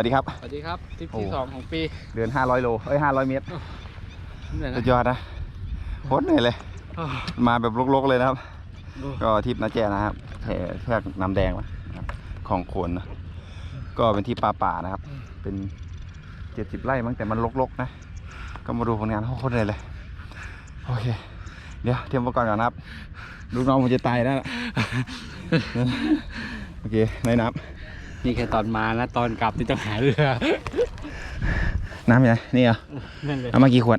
วัสดีครับ สวัสดีครับทริปโอ้ที่สองของปี เดิน 500 โลเอ้ย 500 เมตรเหนื่อยสุนะดยอดนะโคตรเหนื่อยเลยอ้าวมาแบบลกๆเลยนะครับดูก็ทริปนาแจนะครับแผ่แพรกน้ำแดงวะครับของโคนนะก็เป็นที่ป่าป่าๆนะครับ เป็นเจ็ดสิบไร่มั้งแต่มันรกๆนะ ก็มาดูผลงานเขาโคตรเลยเลย โอเค เดี๋ยวเตรียมอุปกรณ์ก่อนนะครับลูกน้องผมจะตายแล้วล่ะโอเคในน้ นี่แค่ตอนมานะ ตอนกลับที่ต้องหาเรือำน้ำยังไงนี่เหรอนั่นเลยเอามากี่ขวด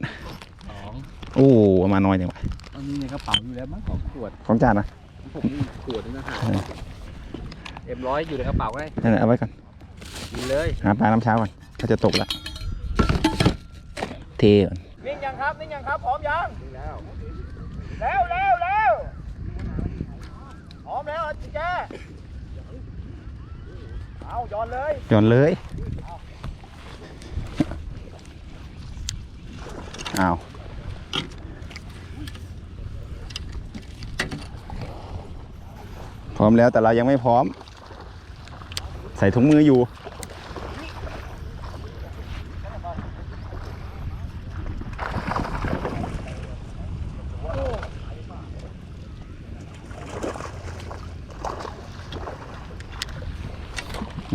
สองโอ้เอามาน้อยจังวะอันนี้ในกระเป๋าอยู่แล้วมั้งสองขวดของจานนะผมนี่ขวดนึงนะฮะเอ็มร้อยอยู่ในกระเป๋าไงนั่นแหละเอาไว้ก่อนกินเลยหาปลาน้ำเช้าก่อนเขาจะตกแล้วเทก่อนนิ่งยังครับนิ่งยังครับพร้อมยังแล้วแล้วแล้วแล้วพร้อมแล้วจิแจ เอาย้อนเลยจอนเลยอ้าพร้อมแล้วแต่เรายังไม่พร้อม ใส่ถุงมืออยู่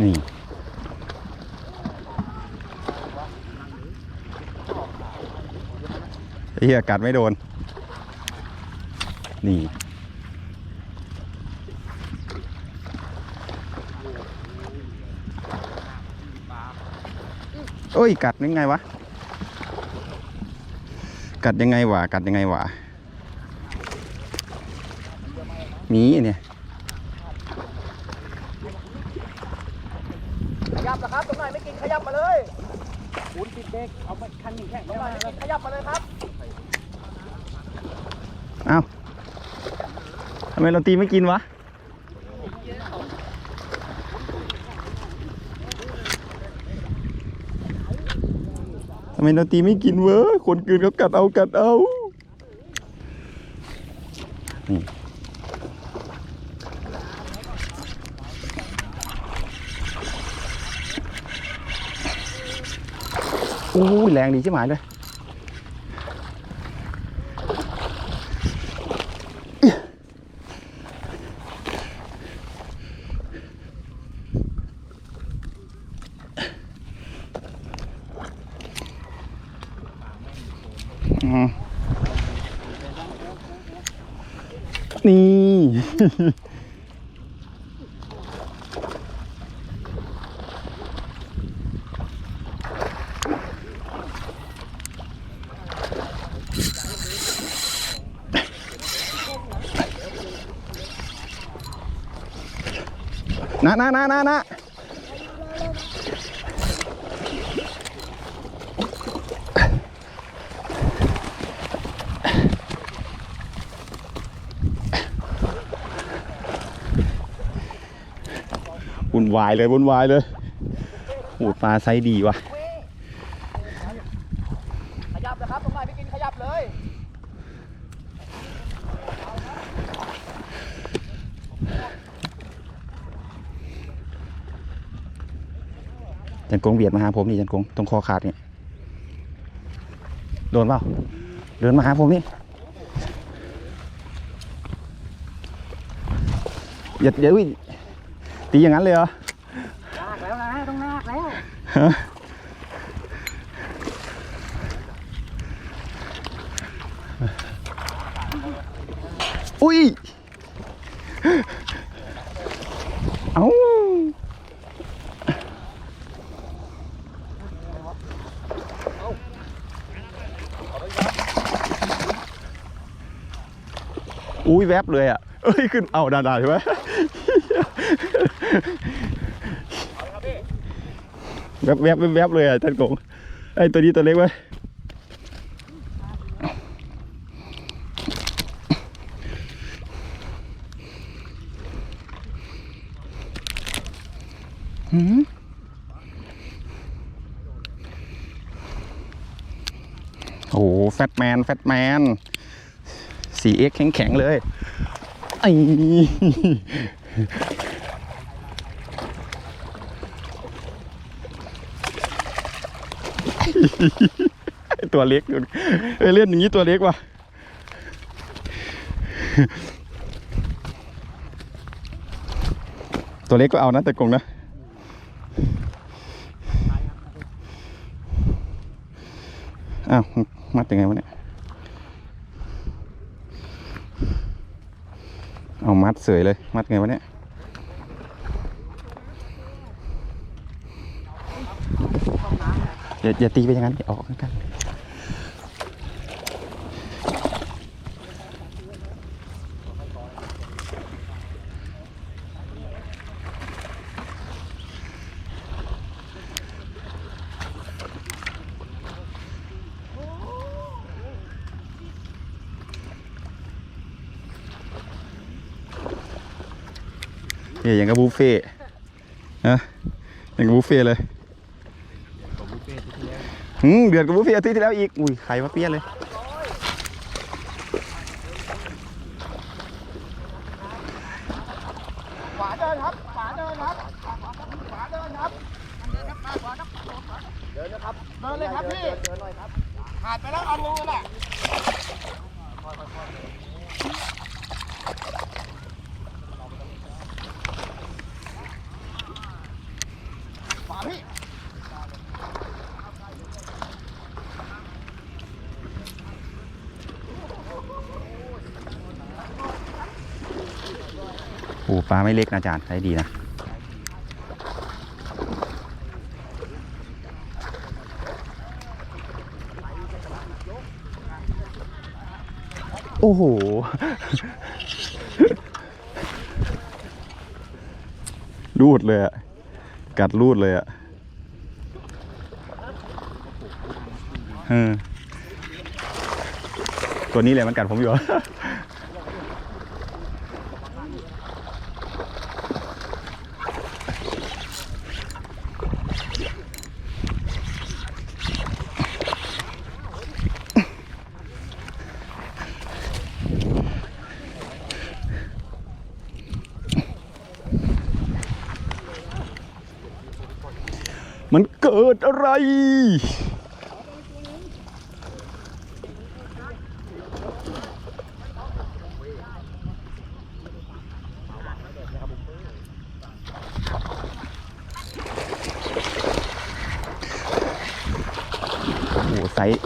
นี่ไอ้เหี้ยกัดไม่โดน นี่ โอ้ย กัดยังไงวะ กัดยังไงวะ กัดยังไงวะหมีเนี่ย ขยับนะครับตรงไหนไม่กิน ขยับมาเลยคูณติดเด็กเอาไปคันหนึ่งแข่งตรงไหนไม่กินขยับมาเลยครับเอ้าทำไมเราตีไม่กินวะทำไมเราตีไม่กินเว้ยคนกินเขากัดเอากัดเอา อ้ยแรงดีใช่ไหมเลยอืมนี่ นะนะนะนะวุ่นวายเลยวุ่นวายเลยโอ้ปลาไซดีว่ะ ขยับนะครับตรงไหนไม่กินขยับเลย จัน กงเบียดมาหาผมนี่จันกงตรงคอขาดเนี่ยโดนเปล่าเดินมาหาผมนี่อย่าอย่าวิตีอย่างนั้นเลยเหรอลากแล้วนะต้องลากแล้ว ฮะอุ้ย เอ้า อุ้ยแวบเลยอะเอ้ยขึ้นเอาด่าดาใช่ไหมแวบแวบแวบแวบเลยอะท่านกงไอ้ตัวนี้ตัวเล็กไว้หืมโอ้โหแฟตแมน แฟตแมน 4x แข็งแข็งๆเลยไอ้ตัวเล็กดูเอ้ยเล่นอย่างนี้ตัวเล็กว่ะตัวเล็กก็เอานะแต่กงนะอ้าวมัดยังไงวะเนี่ย เอามัดเสยเลย มัดไงวะเนี่ยอย่าอย่าตีไปอย่างนั้นอย่าออกกัน เฮ้ยอย่างกับบุฟเฟ่ต์นะอย่างกับบุฟเฟ่ต์เลยอืมเดือดกับบุฟเฟ่ต์อาทิตย์ที่แล้วอีก อุ้ยไข่มาเปี้ยเลย ขวาเดินครับ ขวาเดินครับ ขวาเดินครับ เดินนะครับ เดินเลยครับพี่ เดินหน่อยครับขาดไปแล้วอันนึงแหละขวาพี่ โอ้ปลาไม่เล็กนะอาจารย์ใช้ดีนะโอ้โห รูดเลยอะกัดรูดเลยอะเออตัวนี้แหละมันกัดผมอยู่ มันเกิดอะไร โอ้ไซส์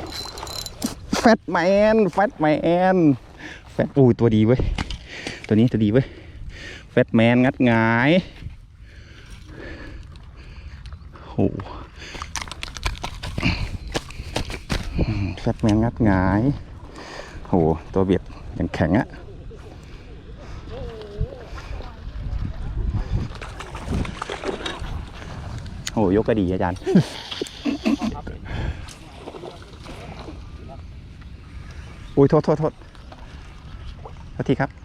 แฟตแมน แฟตแมน แฟตอุ้ยตัวดีเว้ย ตัวนี้ตัวดีเว้ย แฟตแมน งัดงาย โหแฟตแมนงัดหงาย โห ตัวเบียดอย่างแข็งอะโหยกก็ดีอาจารย์ อุ้ยโทษโทษโทษโทษทีครับ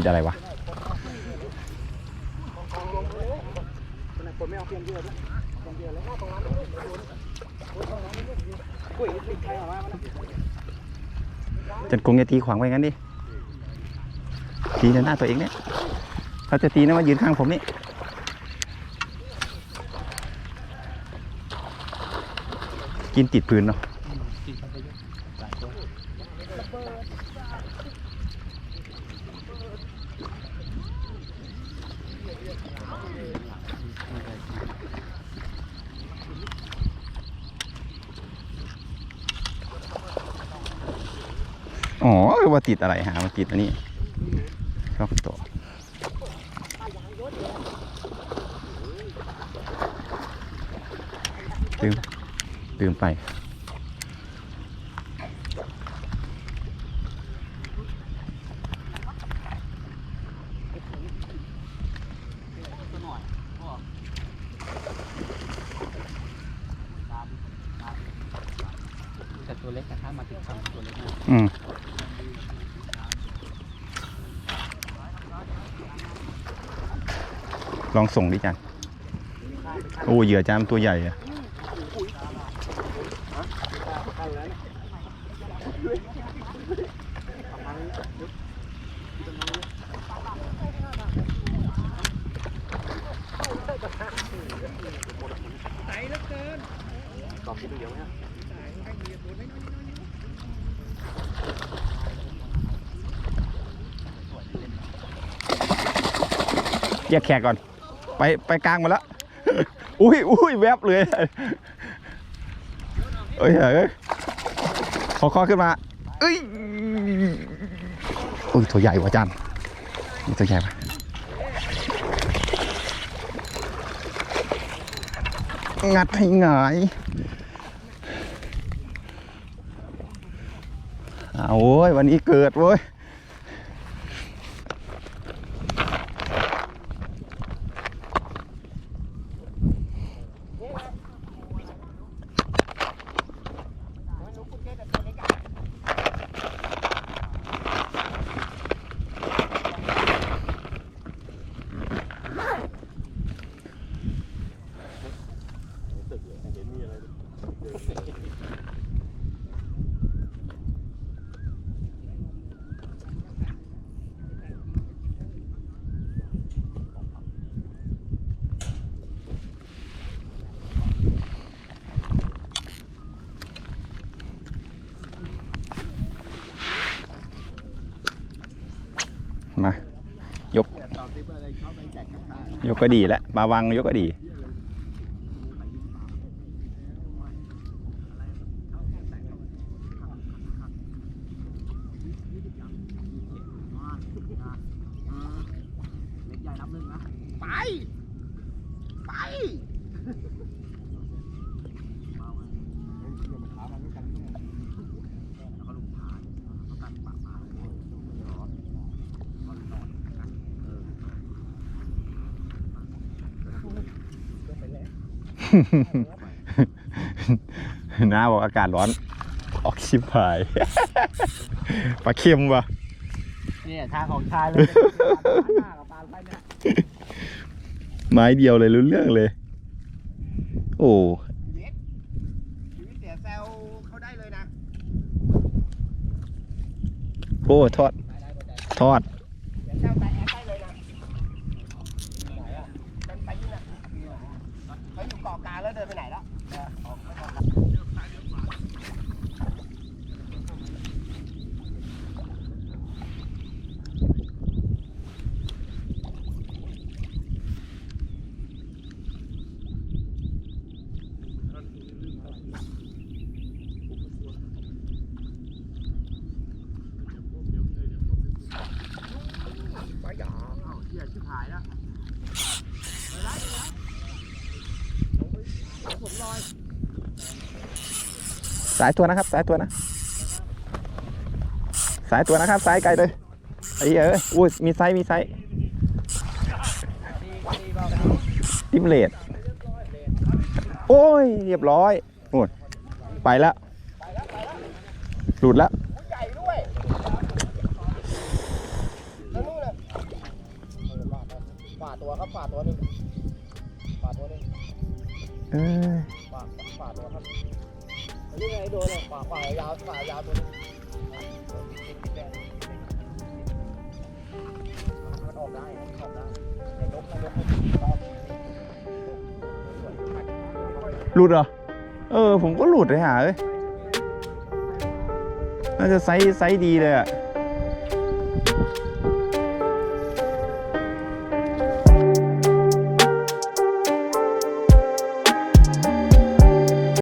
ติดอะไรวะจันกงอย่าตีขวางไว้งั้นดิ ตีในหน้าตัวเองเนี่ยถ้าจะตีนะมายืนข้างผมนี่กินติดพื้นเนาะ อ๋อว่าติดอะไรหามาติดอันนี้ชอบตัวลืมลืมไปแต่ตัวเล็กแต่ถ้ามาติดคำตัวเล็กนะอืม ลองส่งดิจันโอ้เหยื่อจามตัวใหญ่อะแยกแขกก่อน ไปไปกลางมาแล้วอุ้ยอุ้ยแวบเลยเอ้ยเอ้ยขอคอขึ้นมาเอ้ยอุ้ยตัวใหญ่ว่ะจันนี่ตัวใหญ่ปะงัดให้หงายเอาโว้ยวันนี้เกิดเว้ย มา ยก ย ก็ดีแล้วมาวังยกก็ดีไป ไป น้าบอกอากาศร้อน ออกชิบหาย ปลาเค็มวะเนี่ยทางของชายเลยหน้ากับปลาไปเนี่ยไม้เดียวเลยรู้เรื่องเลย โอ้ชีวิตชีวิตเสียแซวเขาได้เลยนะ โอ้ทอด ทอด Yeah. สายตัวนะครับ สายตัวนะ สายตัวนะครับ สายไกลเลยไอ้เอ้ยอุ้ยมีไซส์มีไซส์ติมเลดโอ้ย เรียบร้อยโอ้ยไปแล้วหลุดแล้วใหญ่ด้วยแล้วนู่นเลยฝ่าตัวครับฝ่าตัวหนึงฝ่าตัวหนึงเอ้ยฝ่าฝ่าตัวครับ นี่ไงโดนเลยฝ่าฝ่ายาวฝ่ายาวตัวนี้มันออกได้มันออกได้แต่ยกนะยกหลุดเหรอ เออ ผมก็หลุดเลยหาเอ้ยน่าจะไซส์ไซส์ดีเลยอะ